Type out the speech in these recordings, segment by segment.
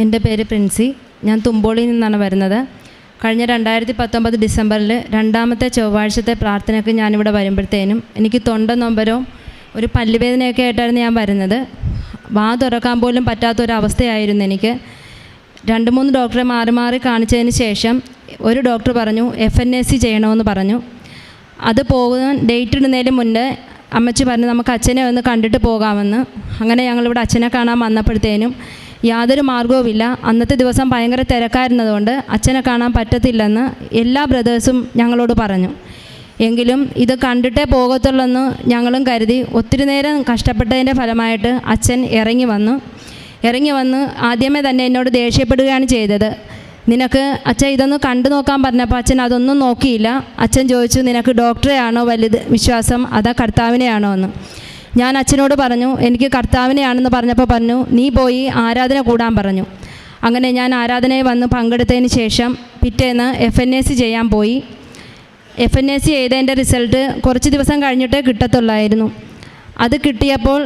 എന്റെ പേര് പ്രിൻസി. ഞാൻ തുമ്പോളിയിൽ നിന്നാണ് വരുന്നത്. കഴിഞ്ഞ രണ്ടായിരത്തി പത്തൊമ്പത് ഡിസംബറിൽ രണ്ടാമത്തെ ചൊവ്വാഴ്ചത്തെ പ്രാർത്ഥനയ്ക്ക് ഞാനിവിടെ വരുമ്പോഴത്തേനും എനിക്ക് തൊണ്ട നൊമ്പരവും ഒരു പല്ലുവേദനയൊക്കെ ആയിട്ടായിരുന്നു ഞാൻ വരുന്നത്. വാ തുറക്കാൻ പോലും പറ്റാത്തൊരവസ്ഥയായിരുന്നു എനിക്ക്. രണ്ട് മൂന്ന് ഡോക്ടറെ മാറി മാറി കാണിച്ചതിന് ശേഷം ഒരു ഡോക്ടർ പറഞ്ഞു എഫ് എൻ എ സി ചെയ്യണമെന്ന് പറഞ്ഞു. അത് പോകാൻ ഡേറ്റ് ഇടുന്നതിന് മുന്നേ അമ്മച്ചി പറഞ്ഞു നമുക്ക് അച്ഛനെ ഒന്ന് കണ്ടിട്ട് പോകാമെന്ന്. അങ്ങനെ ഞങ്ങളിവിടെ അച്ഛനെ കാണാൻ വന്നപ്പോഴത്തേനും യാതൊരു മാർഗവുമില്ല അന്നത്തെ ദിവസം ഭയങ്കര തിരക്കായിരുന്നതുകൊണ്ട് അച്ഛനെ കാണാൻ പറ്റത്തില്ലെന്ന് എല്ലാ ബ്രദേഴ്സും ഞങ്ങളോട് പറഞ്ഞു. എങ്കിലും ഇത് കണ്ടിട്ടേ പോകത്തുള്ളെന്ന് ഞങ്ങളും കരുതി ഒത്തിരി നേരം കഷ്ടപ്പെട്ടതിന്റെ ഫലമായിട്ട് അച്ഛൻ ഇറങ്ങി വന്നു. ഇറങ്ങി വന്ന് ആദ്യമേ തന്നെ എന്നോട് ദേഷ്യപ്പെടുകയാണ് ചെയ്തത്. നിനക്ക് അച്ഛൻ ഇതൊന്ന് കണ്ടു നോക്കാൻ പറഞ്ഞപ്പോൾ അച്ഛൻ അതൊന്നും നോക്കിയില്ല. അച്ഛൻ ചോദിച്ചു നിനക്ക് ഡോക്ടറെയാണോ വലുത്? വിശ്വാസം അതാ കർത്താവിനെയാണോ? എന്ന്. ഞാൻ അച്ഛനോട് പറഞ്ഞു എനിക്ക് കർത്താവിനെയാണെന്ന് പറഞ്ഞപ്പോൾ പറഞ്ഞു നീ പോയി ആരാധന കൂടാൻ പറഞ്ഞു. അങ്ങനെ ഞാൻ ആരാധനയിൽ വന്ന് പങ്കെടുത്തതിന് ശേഷം പിറ്റേന്ന് എഫ് എൻ എ സി ചെയ്യാൻ പോയി. F N A C result കുറച്ച് ദിവസം കഴിഞ്ഞിട്ടേ കിട്ടത്തുള്ളായിരുന്നു. അത് കിട്ടിയപ്പോൾ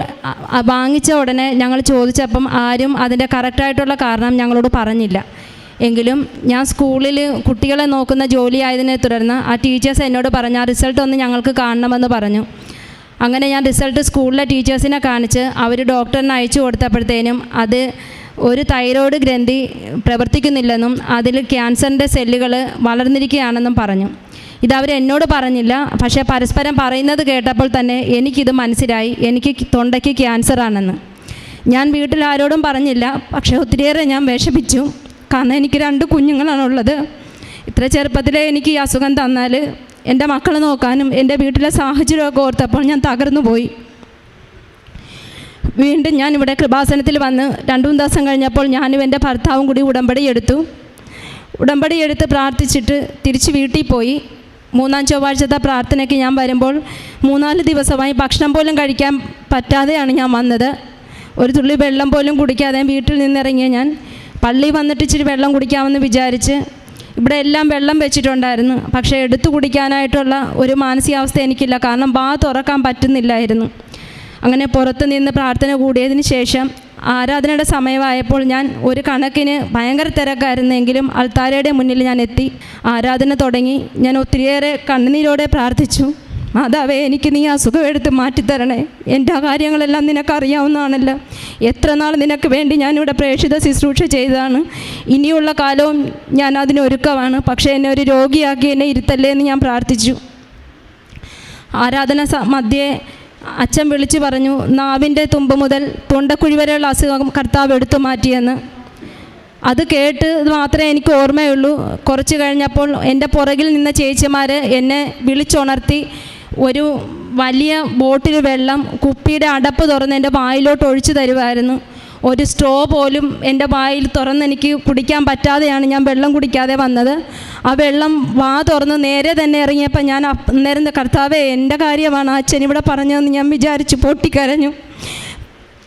വാങ്ങിച്ച ഉടനെ ഞങ്ങൾ ചോദിച്ചപ്പം ആരും അതിന്റെ കറക്റ്റായിട്ടുള്ള കാരണം ഞങ്ങളോട് പറഞ്ഞില്ല. എങ്കിലും ഞാൻ സ്കൂളിൽ കുട്ടികളെ നോക്കുന്ന ജോലിയായതിനെ തുടർന്ന് ആ ടീച്ചേഴ്സ് എന്നോട് പറഞ്ഞു ആ റിസൾട്ട് ഒന്ന് ഞങ്ങൾക്ക് കാണണമെന്ന് പറഞ്ഞു. അങ്ങനെ ഞാൻ റിസൾട്ട് സ്കൂളിലെ ടീച്ചേഴ്സിനെ കാണിച്ച് അവർ ഡോക്ടറിന് അയച്ചു കൊടുത്തപ്പോഴത്തേനും അത് ഒരു തൈറോയ്ഡ് ഗ്രന്ഥി പ്രവർത്തിക്കുന്നില്ലെന്നും അതിൽ ക്യാൻസറിന്റെ സെല്ലുകൾ വളർന്നിരിക്കുകയാണെന്നും പറഞ്ഞു. ഇതവർ എന്നോട് പറഞ്ഞില്ല. പക്ഷേ പരസ്പരം പറയുന്നത് കേട്ടപ്പോൾ തന്നെ എനിക്കിത് മനസ്സിലായി. എനിക്ക് തൊണ്ടയ്ക്ക് ക്യാൻസറാണെന്ന്. ഞാൻ വീട്ടിൽ ആരോടും പറഞ്ഞില്ല. പക്ഷേ ഒത്തിരിയേറെ ഞാൻ വിഷമിച്ചു. കാരണം എനിക്ക് രണ്ട് കുഞ്ഞുങ്ങളാണുള്ളത്. ഇത്ര ചെറുപ്പത്തിലേ എനിക്ക് ഈ അസുഖം തന്നാൽ എന്റെ മക്കളെ നോക്കാനും എന്റെ വീട്ടിലെ സാഹചര്യമൊക്കെ ഓർത്തപ്പോൾ ഞാൻ തകർന്നു പോയി. വീണ്ടും ഞാൻ ഇവിടെ കൃപാസനത്തിൽ വന്ന് രണ്ടു മൂന്ന് ദിവസം കഴിഞ്ഞപ്പോൾ ഞാനും എന്റെ ഭർത്താവും കൂടി ഉടമ്പടി എടുത്തു. ഉടമ്പടി എടുത്ത് പ്രാർത്ഥിച്ചിട്ട് തിരിച്ച് വീട്ടിൽ പോയി. മൂന്നാം ചൊവ്വാഴ്ചത്തെ പ്രാർത്ഥനയ്ക്ക് ഞാൻ വരുമ്പോൾ മൂന്നാൽ ദിവസമായി ഭക്ഷണം പോലും കഴിക്കാൻ പറ്റാതെയാണ് ഞാൻ വന്നത്. ഒരു തുള്ളി വെള്ളം പോലും കുടിക്കാതെ വീട്ടിൽ നിന്നിറങ്ങിയ ഞാൻ പള്ളി വന്നിട്ട് ഇച്ചിരി വെള്ളം കുടിക്കാമെന്ന് വിചാരിച്ച് ഇവിടെ എല്ലാം വെള്ളം വെച്ചിട്ടുണ്ടായിരുന്നു. പക്ഷേ എടുത്തു കുടിക്കാനായിട്ടുള്ള ഒരു മാനസികാവസ്ഥ എനിക്കില്ല. കാരണം ബാ തുറക്കാൻ പറ്റുന്നില്ലായിരുന്നു. അങ്ങനെ പുറത്ത് നിന്ന് പ്രാർത്ഥന കൂടിയതിന് ശേഷം ആരാധനയുടെ സമയമായപ്പോൾ ഞാൻ ഒരു കണക്കിന് ഭയങ്കര തിരക്കായിരുന്നെങ്കിലും അൾത്താരയുടെ മുന്നിൽ ഞാൻ എത്തി. ആരാധന തുടങ്ങി. ഞാൻ ഒത്തിരിയേറെ കണ്ണുനീരോടെ പ്രാർത്ഥിച്ചു. മാതാവേ എനിക്ക് നീ അസുഖം എടുത്ത് മാറ്റിത്തരണേ. എന്റെ ആ കാര്യങ്ങളെല്ലാം നിനക്കറിയാവുന്നതാണല്ലോ എത്ര നാൾ നിനക്ക് വേണ്ടി ഞാനിവിടെ പ്രേക്ഷിത ശുശ്രൂഷ ചെയ്തതാണ്. ഇനിയുള്ള കാലവും ഞാൻ അതിനൊരുക്കമാണ് പക്ഷേ എന്നെ ഒരു രോഗിയാക്കി എന്നെ ഇരുത്തല്ലേ എന്ന് ഞാൻ പ്രാർത്ഥിച്ചു. ആരാധന മധ്യേ അച്ഛൻ വിളിച്ചു പറഞ്ഞു നാവിന്റെ തുമ്പ് മുതൽ തൊണ്ടക്കുഴി വരെയുള്ള അസുഖം കർത്താവ് എടുത്തു മാറ്റിയെന്ന്. അത് കേട്ട് മാത്രമേ എനിക്ക് ഓർമ്മയുള്ളൂ. കുറച്ച് കഴിഞ്ഞപ്പോൾ എന്റെ പുറകിൽ നിന്ന ചേച്ചിമാർ എന്നെ വിളിച്ചുണർത്തി ഒരു വലിയ ബോട്ടിൽ വെള്ളം കുപ്പിയുടെ അടപ്പ് തുറന്ന് എന്റെ വായിലോട്ട് ഒഴിച്ചു തരുമായിരുന്നു. ഒരു സ്ട്രോ പോലും എന്റെ വായിൽ തുറന്ന് എനിക്ക് കുടിക്കാൻ പറ്റാതെയാണ് ഞാൻ വെള്ളം കുടിക്കാതെ വന്നത്. ആ വെള്ളം വാ തുറന്ന് നേരെ തന്നെ ഇറങ്ങിയപ്പോൾ ഞാൻ അന്നേരം കർത്താവേ എന്റെ കാര്യമാണ്. അച്ഛൻ ഇവിടെ പറഞ്ഞതെന്ന് ഞാൻ വിചാരിച്ച് പൊട്ടിക്കരഞ്ഞു.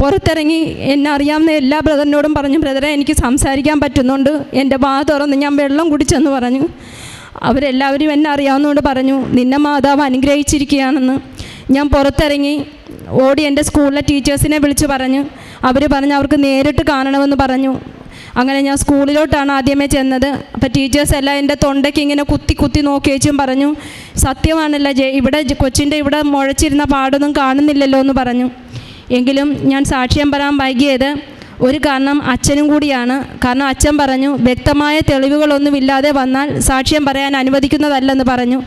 പുറത്തിറങ്ങി എന്നെ അറിയാവുന്ന എല്ലാ ബ്രദറിനോടും പറഞ്ഞു ബ്രദറെ എനിക്ക് സംസാരിക്കാൻ പറ്റുന്നുണ്ട്. എന്റെ വാ തുറന്ന് ഞാൻ വെള്ളം കുടിച്ചെന്ന് പറഞ്ഞു. അവരെല്ലാവരും എന്നെ അറിയാവുന്നതുകൊണ്ട് പറഞ്ഞു നിന്നെ മാതാവ് അനുഗ്രഹിച്ചിരിക്കുകയാണെന്ന്. ഞാൻ പുറത്തിറങ്ങി ഓടി എന്റെ സ്കൂളിലെ ടീച്ചേഴ്സിനെ വിളിച്ച് പറഞ്ഞു. അവർ പറഞ്ഞു അവർക്ക് നേരിട്ട് കാണണമെന്ന് പറഞ്ഞു. അങ്ങനെ ഞാൻ സ്കൂളിലോട്ടാണ് ആദ്യമേ ചെന്നത്. അപ്പോൾ ടീച്ചേഴ്സ് എല്ലാം എന്റെ തൊണ്ടയ്ക്ക് ഇങ്ങനെ കുത്തി കുത്തി നോക്കിയേച്ചും പറഞ്ഞു സത്യമാണല്ലോ ഇവിടെ കൊച്ചിന്റെ ഇവിടെ മുഴച്ചിരുന്ന പാടൊന്നും കാണുന്നില്ലല്ലോ എന്ന് പറഞ്ഞു. എങ്കിലും ഞാൻ സാക്ഷ്യം പറയാൻ വൈകിയത് ഒരു കാരണം അച്ഛനും കൂടിയാണ്. കാരണം അച്ഛൻ പറഞ്ഞു വ്യക്തമായ തെളിവുകളൊന്നുമില്ലാതെ വന്നാൽ സാക്ഷ്യം പറയാൻ അനുവദിക്കുന്നതല്ലെന്ന് പറഞ്ഞു.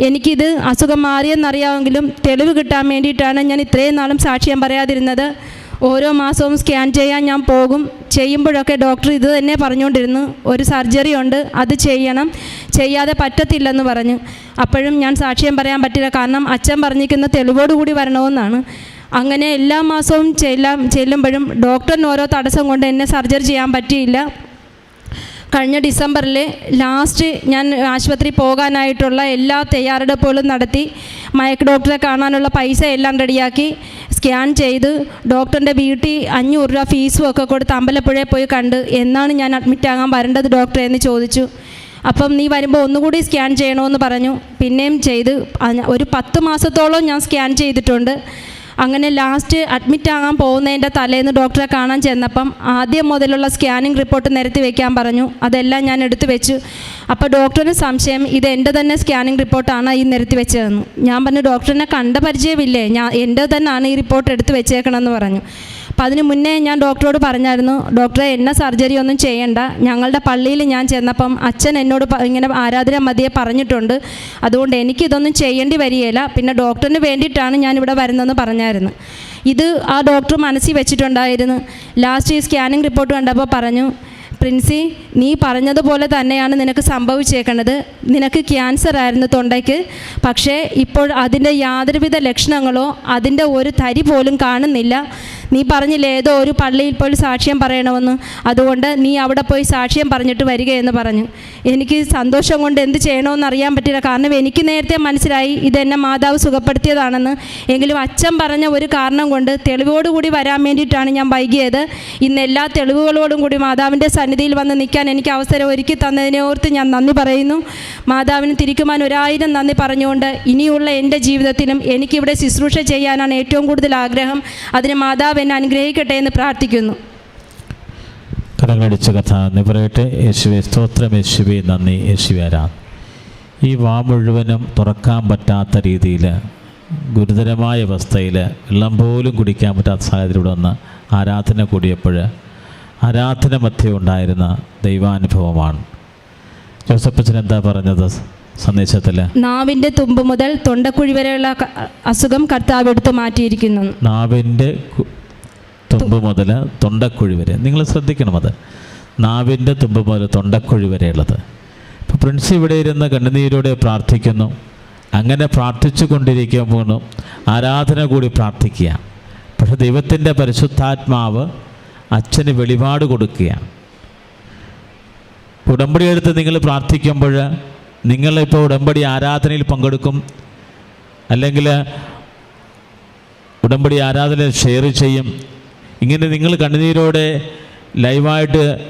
എനിക്കിത് അസുഖം മാറിയെന്നറിയാമെങ്കിലും തെളിവ് കിട്ടാൻ വേണ്ടിയിട്ടാണ് ഞാൻ ഇത്രയും നാളും സാക്ഷ്യം പറയാതിരുന്നത്. ഓരോ മാസവും സ്കാൻ ചെയ്യാൻ ഞാൻ പോകും. ചെയ്യുമ്പോഴൊക്കെ ഡോക്ടർ ഇത് തന്നെ പറഞ്ഞുകൊണ്ടിരുന്നു. ഒരു സർജറി ഉണ്ട് അത് ചെയ്യണം. ചെയ്യാതെ പറ്റത്തില്ലെന്ന് പറഞ്ഞു. അപ്പോഴും ഞാൻ സാക്ഷ്യം പറയാൻ പറ്റില്ല. കാരണം അച്ഛൻ പറഞ്ഞിരിക്കുന്ന തെളിവോടുകൂടി വരണമെന്നാണ്. അങ്ങനെ എല്ലാ മാസവും ചെല്ലാം ചെല്ലുമ്പോഴും ഡോക്ടറിന് ഓരോ തടസ്സം കൊണ്ട് എന്നെ സർജറി ചെയ്യാൻ പറ്റിയില്ല. കഴിഞ്ഞ ഡിസംബറിൽ ലാസ്റ്റ് ഞാൻ ആശുപത്രി പോകാനായിട്ടുള്ള എല്ലാ തയ്യാറെടുപ്പുകളും നടത്തി. മയക്ക് ഡോക്ടറെ കാണാനുള്ള പൈസ എല്ലാം റെഡിയാക്കി. സ്കാൻ ചെയ്ത് ഡോക്ടറിന്റെ വീട്ടിൽ അഞ്ഞൂറ് രൂപ ഫീസും ഒക്കെ കൊടുത്ത് അമ്പലപ്പുഴയിൽ പോയി കണ്ട് എന്നാണ് ഞാൻ അഡ്മിറ്റ് ആകാൻ വരേണ്ടത് ഡോക്ടറെ എന്ന് ചോദിച്ചു. അപ്പം നീ വരുമ്പോൾ ഒന്നുകൂടി സ്കാൻ ചെയ്യണമെന്ന് പറഞ്ഞു. പിന്നെയും ചെയ്ത് ഒരു പത്ത് മാസത്തോളം ഞാൻ സ്കാൻ ചെയ്തിട്ടുണ്ട്. അങ്ങനെ ലാസ്റ്റ് അഡ്മിറ്റ് ആകാൻ പോകുന്നതിന്റെ തലേന്ന് ഡോക്ടറെ കാണാൻ ചെന്നപ്പം ആദ്യം മുതലുള്ള സ്കാനിങ് റിപ്പോർട്ട് നിരത്തി വെക്കാൻ പറഞ്ഞു. അതെല്ലാം ഞാൻ എടുത്തു വെച്ചു. അപ്പോൾ ഡോക്ടറിന് സംശയം ഇത് എന്റെ തന്നെ സ്കാനിങ് റിപ്പോർട്ടാണ് ഈ നിരത്തി വെച്ചതെന്ന്. ഞാൻ പറഞ്ഞു ഡോക്ടറിനെ കണ്ട പരിചയമില്ലേ? ഞാൻ എന്റെ തന്നെയാണ് ഈ റിപ്പോർട്ട് എടുത്ത് വെച്ചേക്കണമെന്ന് പറഞ്ഞു. അപ്പം അതിന് മുന്നേ ഞാൻ ഡോക്ടറോട് പറഞ്ഞായിരുന്നു ഡോക്ടറെ എന്നെ സർജറി ഒന്നും ചെയ്യണ്ട. ഞങ്ങളുടെ പള്ളിയിൽ ഞാൻ ചെന്നപ്പം അച്ഛൻ എന്നോട് ഇങ്ങനെ ആരാധന മതിയെ പറഞ്ഞിട്ടുണ്ട്. അതുകൊണ്ട് എനിക്കിതൊന്നും ചെയ്യേണ്ടി വരികയില്ല. പിന്നെ ഡോക്ടറിന് വേണ്ടിയിട്ടാണ് ഞാൻ ഇവിടെ വരുന്നതെന്ന് പറഞ്ഞായിരുന്നു. ഇത് ആ ഡോക്ടർ മനസ്സിൽ വെച്ചിട്ടുണ്ടായിരുന്നു. ലാസ്റ്റ് ഈ സ്കാനിങ് റിപ്പോർട്ട് കണ്ടപ്പോൾ പറഞ്ഞു പ്രിൻസി നീ പറഞ്ഞതുപോലെ തന്നെയാണ് നിനക്ക് സംഭവിച്ചേക്കണത്. നിനക്ക് ക്യാൻസർ ആയിരുന്നു തൊണ്ടയ്ക്ക്. പക്ഷേ ഇപ്പോൾ അതിന്റെ യാതൊരുവിധ ലക്ഷണങ്ങളോ അതിന്റെ ഒരു തരി പോലും കാണുന്നില്ല. നീ പറഞ്ഞില്ലേ ഏതോ ഒരു പള്ളിയിൽ പോയി സാക്ഷ്യം പറയണമെന്ന്. അതുകൊണ്ട് നീ അവിടെ പോയി സാക്ഷ്യം പറഞ്ഞിട്ട് വരികയെന്ന് പറഞ്ഞു. എനിക്ക് സന്തോഷം കൊണ്ട് എന്ത് ചെയ്യണമെന്ന് അറിയാൻ പറ്റില്ല. കാരണം എനിക്ക് നേരത്തെ മനസ്സിലായി ഇതെന്നെ മാതാവ് സുഖപ്പെടുത്തിയതാണെന്ന്. എങ്കിലും അച്ഛൻ പറഞ്ഞ ഒരു കാരണം കൊണ്ട് തെളിവോടുകൂടി വരാൻ വേണ്ടിയിട്ടാണ് ഞാൻ വൈകിയത്. ഇന്ന് എല്ലാ തെളിവുകളോടും കൂടി മാതാവിന്റെ സന്നിധിയിൽ വന്ന് നിൽക്കാൻ എനിക്ക് അവസരം ഒരുക്കി തന്നതിനെ ഓർത്ത് ഞാൻ നന്ദി പറയുന്നു. മാതാവിന് തിരിക്കുവാൻ ഒരായിരം നന്ദി പറഞ്ഞുകൊണ്ട് ഇനിയുള്ള എന്റെ ജീവിതത്തിലും എനിക്കിവിടെ ശുശ്രൂഷ ചെയ്യാനാണ് ഏറ്റവും കൂടുതൽ ആഗ്രഹം. അതിന് മാതാവ് എന്നെ അനുഗ്രഹിക്കട്ടെ എന്ന് പ്രാർത്ഥിക്കുന്നു. കരങ്ങളടിച്ച കഥ നിവരട്ടെ പറയട്ടെ. യേശുവെ സ്തോത്രം യേശുവെ നന്ദി യേശുവരാ ഈ വാ മുഴുവനും തുറക്കാൻ പറ്റാത്ത രീതിയിൽ ഗുരുതരമായ അവസ്ഥയിൽ വെള്ളം പോലും കുടിക്കാൻ പറ്റാത്ത സാഹചര്യം ഇവിടെ വന്ന് ആരാധന കൂടിയപ്പോൾ ആരാധന മധ്യം ഉണ്ടായിരുന്ന ദൈവാനുഭവമാണ്. ജോസഫച്ചൻ എന്താ പറഞ്ഞത് സന്ദേശത്തിൽ നാവിന്റെ തുമ്പ് മുതൽ തൊണ്ടക്കുഴി വരെയുള്ള അസുഖം കർത്താവ് എടുത്തു മാറ്റിയിരിക്കുന്നു. നാവിന്റെ കു- തുമ്പ് മുതൽ തൊണ്ടക്കുഴി വരെ. നിങ്ങൾ ശ്രദ്ധിക്കണം അത് നാവിന്റെ തുമ്പ് മുതൽ തൊണ്ടക്കുഴി വരെയുള്ളത്. ഇപ്പോൾ പ്രിൻസ് ഇവിടെ ഇരുന്ന് കണ്ണുനീരോടെ പ്രാർത്ഥിക്കുന്നു. അങ്ങനെ പ്രാർത്ഥിച്ചു കൊണ്ടിരിക്കുമ്പോൾ ആരാധന കൂടി പ്രാർത്ഥിക്കുക പക്ഷെ ദൈവത്തിന്റെ പരിശുദ്ധാത്മാവ് അച്ഛന് വെളിപാട് കൊടുക്കുക ഉടമ്പടി എടുത്ത് നിങ്ങൾ പ്രാർത്ഥിക്കുമ്പോൾ നിങ്ങളിപ്പോൾ ഉടമ്പടി ആരാധനയിൽ പങ്കെടുക്കും. അല്ലെങ്കിൽ ഉടമ്പടി ആരാധന ഷെയർ ചെയ്യും. ഇങ്ങനെ നിങ്ങൾ കണ്ണുനീരോടെ ലൈവായിട്ട്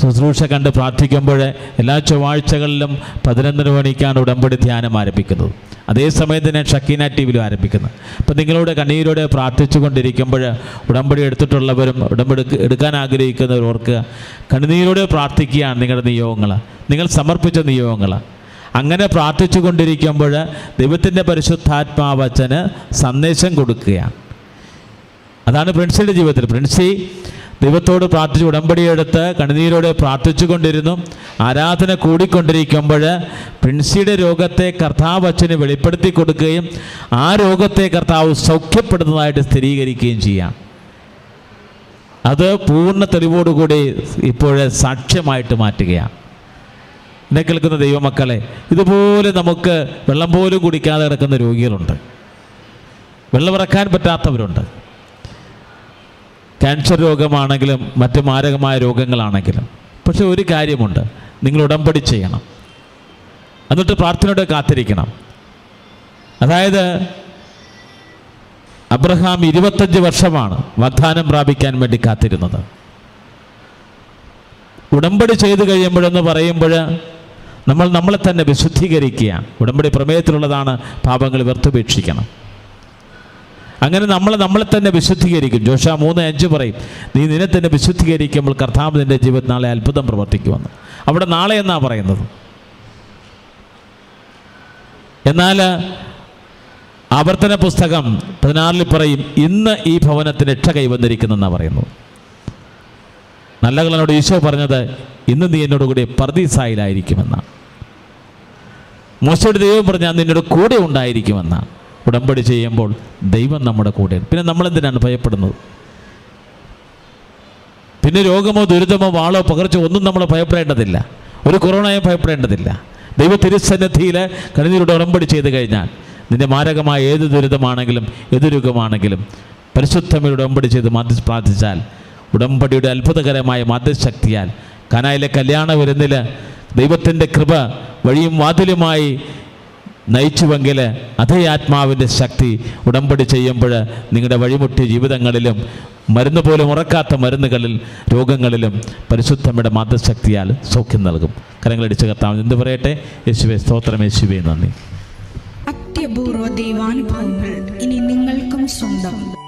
ശുശ്രൂഷ കണ്ട് പ്രാർത്ഥിക്കുമ്പോൾ എല്ലാ ചൊവ്വാഴ്ചകളിലും പതിനൊന്നര മണിക്കാണ് ഉടമ്പടി ധ്യാനം ആരംഭിക്കുന്നത്. അതേസമയത്ത് തന്നെ ഷക്കീന ടി വിയിലും ആരംഭിക്കുന്നത്. അപ്പം നിങ്ങളോട് കണ്ണീരോടെ പ്രാർത്ഥിച്ചു കൊണ്ടിരിക്കുമ്പോൾ ഉടമ്പടി എടുത്തിട്ടുള്ളവരും ഉടമ്പടി എടുക്കാൻ ആഗ്രഹിക്കുന്നവർ ഓർക്കുക കണ്ണുനീരോടെ പ്രാർത്ഥിക്കുകയാണ് നിങ്ങളുടെ നിയോഗങ്ങൾ. നിങ്ങൾ സമർപ്പിച്ച നിയോഗങ്ങൾ. അങ്ങനെ പ്രാർത്ഥിച്ചു കൊണ്ടിരിക്കുമ്പോൾ ദൈവത്തിന്റെ പരിശുദ്ധാത്മാവച്ചന് സന്ദേശം കൊടുക്കുകയാണ്. അതാണ് പ്രിൻസിയുടെ ജീവിതത്തിൽ. പ്രിൻസി ദൈവത്തോട് പ്രാർത്ഥിച്ച് ഉടമ്പടിയെടുത്ത് കണ്ണുനീരോടെ പ്രാർത്ഥിച്ചു കൊണ്ടിരുന്നു ആരാധന കൂടിക്കൊണ്ടിരിക്കുമ്പോൾ പ്രിൻസിയുടെ രോഗത്തെ കർത്താവ് അച്ഛന് വെളിപ്പെടുത്തി കൊടുക്കുകയും ആ രോഗത്തെ കർത്താവ് സൗഖ്യപ്പെടുന്നതായിട്ട് സ്ഥിരീകരിക്കുകയും ചെയ്യാം. അത് പൂർണ തെളിവോടുകൂടി ഇപ്പോൾ സാക്ഷ്യമായിട്ട് മാറ്റുകയാണ്. എന്നെ കേൾക്കുന്ന ദൈവമക്കളെ ഇതുപോലെ നമുക്ക് വെള്ളം പോലും കുടിക്കാതെ കിടക്കുന്ന രോഗികളുണ്ട്. വെള്ളമിറക്കാൻ പറ്റാത്തവരുണ്ട്. ക്യാൻസർ രോഗമാണെങ്കിലും മറ്റ് മാരകമായ രോഗങ്ങളാണെങ്കിലും. പക്ഷെ ഒരു കാര്യമുണ്ട്. നിങ്ങൾ ഉടമ്പടി ചെയ്യണം. എന്നിട്ട് പ്രാർത്ഥനയോടെ കാത്തിരിക്കണം. അതായത് അബ്രഹാം ഇരുപത്തഞ്ച് വർഷമാണ് വാഗ്ദാനം പ്രാപിക്കാൻ വേണ്ടി കാത്തിരുന്നത്. ഉടമ്പടി ചെയ്തു കഴിയുമ്പോഴെന്ന് പറയുമ്പോൾ നമ്മൾ നമ്മളെ തന്നെ വിശുദ്ധീകരിക്കുക ഉടമ്പടി പ്രമേയത്തിലുള്ളതാണ് പാപങ്ങൾ വ്യർത്ഥുപേക്ഷിക്കണം അങ്ങനെ നമ്മൾ നമ്മളെ തന്നെ വിശുദ്ധീകരിക്കും. ജോഷ മൂന്ന് അഞ്ച് പറയും നീ നിന്നെ തന്നെ വിശുദ്ധീകരിക്കുമ്പോൾ കർത്താവ് നിന്റെ ജീവിതത്തിൽ നാളെ അത്ഭുതം പ്രവർത്തിക്കുമെന്ന്. അവിടെ നാളെ എന്നാണ് പറയുന്നത്? എന്നാൽ ആവർത്തന പുസ്തകം പതിനാറിൽ പറയും ഇന്ന് ഈ ഭവനത്തിന് രക്ഷ കൈവന്നിരിക്കുന്നെന്നാണ് പറയുന്നത് നല്ല കളനോട് ഈശോ പറഞ്ഞത് ഇന്ന് നീ എന്നോട് കൂടി മോശയുടെ ദൈവം പറഞ്ഞാൽ നിന്നോട് കൂടെ ഉണ്ടായിരിക്കുമെന്നാണ് ഉടമ്പടി ചെയ്യുമ്പോൾ ദൈവം നമ്മുടെ കൂടെയാണ് പിന്നെ നമ്മളെന്തിനാണ് ഭയപ്പെടുന്നത്? പിന്നെ രോഗമോ ദുരിതമോ വാളോ പകർച്ച ഒന്നും നമ്മൾ ഭയപ്പെടേണ്ടതില്ല. ഒരു കൊറോണയും ഭയപ്പെടേണ്ടതില്ല. ദൈവ തിരുസന്നിധിയിൽ കണ്ണീരോട് ഉടമ്പടി ചെയ്ത് കഴിഞ്ഞാൽ നിന്റെ മാരകമായ ഏത് ദുരിതമാണെങ്കിലും ഏത് രോഗമാണെങ്കിലും പരിശുദ്ധമയുടെ ഉടമ്പടി ചെയ്ത് മാധ്യ പ്രാർത്ഥിച്ചാൽ ഉടമ്പടിയുടെ അത്ഭുതകരമായ മാധ്യശക്തിയാൽ കനായിലെ കല്യാണ വിരുന്നിൽ ദൈവത്തിന്റെ കൃപ വഴിയും വാതിലുമായി നയിച്ചുവെങ്കിൽ അതേ ആത്മാവിന്റെ ശക്തി ഉടമ്പടി ചെയ്യുമ്പോൾ നിങ്ങളുടെ വഴിമുട്ടിയ ജീവിതങ്ങളിലും മരുന്ന് പോലും ഉറക്കാത്ത മരുന്നുകളിൽ രോഗങ്ങളിലും പരിശുദ്ധമ്മയുടെ മാതൃശക്തിയാൽ സൗഖ്യം നൽകും. കരങ്ങളടിച്ച് കർത്താവ് എന്ത് പറയട്ടെ? യേശുവെ സ്തോത്രം. യേശുവെ നന്ദി. അത്യപൂർവ ദൈവാനുഭവങ്ങൾ ഇനി നിങ്ങൾക്കും സ്വന്തം.